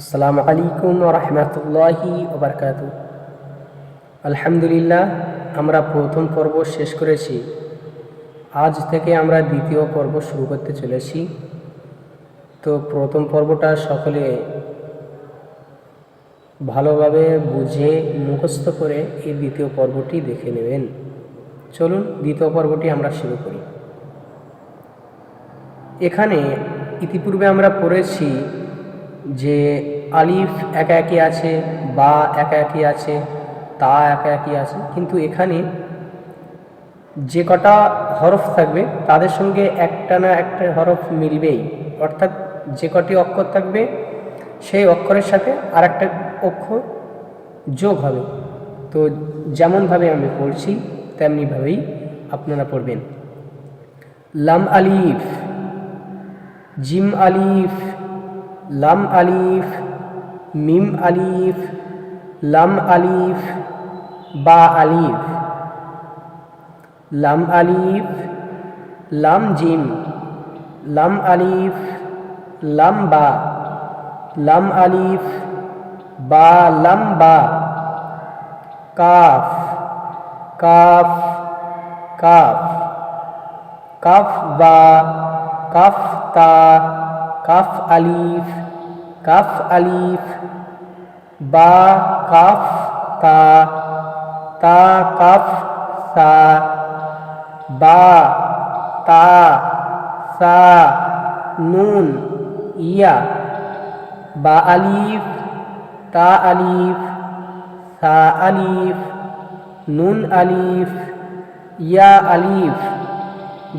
আসসালামু আলাইকুম রহমতুল্লাহি ওবরকাত আলহামদুলিল্লাহ, আমরা প্রথম পর্ব শেষ করেছি। আজ থেকে আমরা দ্বিতীয় পর্ব শুরু করতে চলেছি। তো প্রথম পর্বটা সকলে ভালোভাবে বুঝে মুখস্থ করে এই দ্বিতীয় পর্বটি দেখে নেবেন। চলুন, দ্বিতীয় পর্বটি আমরা শুরু করি। এখানে ইতিপূর্বে আমরা পড়েছি যে আলিফ একা একই আছে, বা একা একই আছে, তা একা একই আছে, কিন্তু এখানে যে কটা হরফ থাকবে, তাদের সঙ্গে একটা না একটা হরফ মিলবেই। অর্থাৎ যে কটি অক্ষর থাকবে, সেই অক্ষরের সাথে আর একটা অক্ষর যোগ হবে। তো যেমনভাবে আমি পড়ছি, তেমনিভাবেই আপনারা পড়বেন। লাম আলিফ, জিম আলিফ লাম আলিফ, মিম আলিফ, লাম আলিফ, বা আলিফ। লাম আলিফ, লাম জিম, লাম আলিফ, লাম বা, লাম আলিফ, বা লাম বা। কাফ কাফ কাফ। কাফ বা, কাফ তা কাফ আলিফ কাফ আলিফ, বা কাফ তা তা কাফ সা, বা তা সা, নুন, ইয়া, বা আলিফ, তা আলিফ, সা আলিফ, নুন আলিফ, ইয়া আলিফ,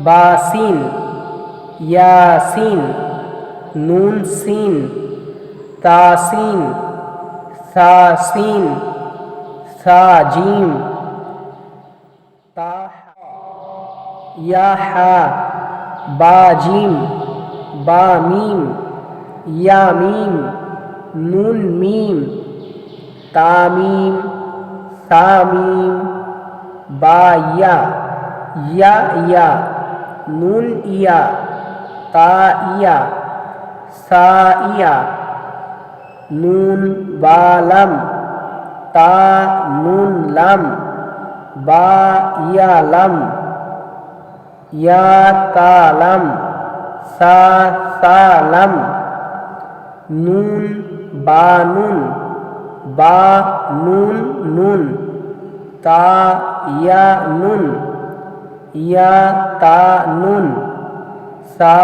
বা সিন, ইয়াসিন। সিন তাসিন সাসিন সাজিম তাহ ইয়াহা বাজিম বা মিম ইয়ামিম নুন মিম তামিম সামিম বা ইয়া ইয়া ইয়া নুন ইয়া তা ইয়া সা ইয়া নুন বা লাম তা নুন লাম, বা ইয়া লাম, ইয়া তা লাম, সা সা লাম, নুন বা নুন বা নুন নুন, তা ইয়া নুন, ইয়া তা নুন, সা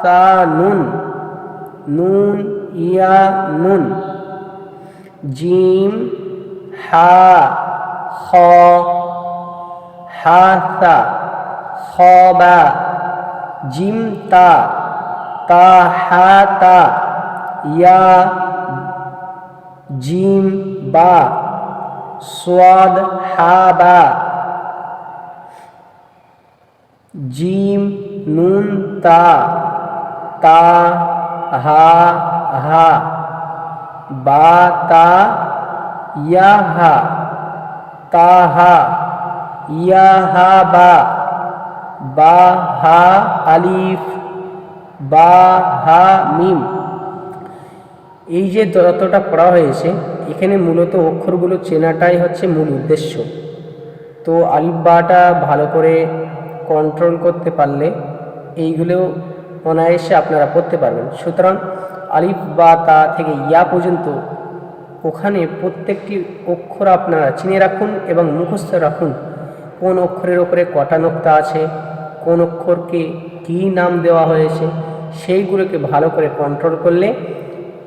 সা নুন। নুন ইয়া নুন জিম হা খ হাসা খবা জিম তা তা হা তা ইয়া জিম বা সোয়াদ হা বা জিম নুন তা তা হা হা বা তা ইয়া হা তা হা ইয়া হা বা বা হা আলিফ। বা হা মিম। এই যে যতটা পড়া হয়েছে, এখানে মূলত অক্ষরগুলো চেনাটাই হচ্ছে মূল উদ্দেশ্য। তো আলিফ বাটা ভালো করে কন্ট্রোল করতে পারলে এইগুলো অনায়াসে আপনারা পড়তে পারবেন। সুতরাং আলিফ বা তা থেকে ইয়া পর্যন্ত ওখানে প্রত্যেকটি অক্ষর আপনারা চিনে রাখুন এবং মুখস্থ রাখুন। কোন অক্ষরের ওপরে কটা নোক্তা আছে, কোন অক্ষরকে কী নাম দেওয়া হয়েছে, সেইগুলোকে ভালো করে কন্ট্রোল করলে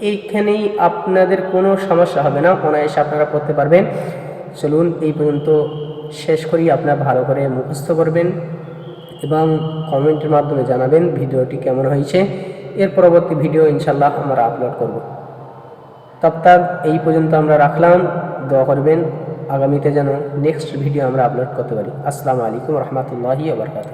এইখানেই আপনাদের কোনো সমস্যা হবে না, অনায়াসে আপনারা পড়তে পারবেন। চলুন এই পর্যন্ত শেষ করি, আপনারা ভালো করে মুখস্থ করবেন। এবং কমেন্টের মাধ্যমে জানাবেন ভিডিওটি কেমন হয়েছে। এর পরবর্তী ভিডিও ইনশাল্লাহ আমরা আপলোড করব। তব তাক এই পর্যন্ত আমরা রাখলাম। দোয়া করবেন, আগামীতে যেন নেক্সট ভিডিও আমরা আপলোড করতে পারি। আসসালামু আলাইকুম রহমতুল্লাহি আবরকাত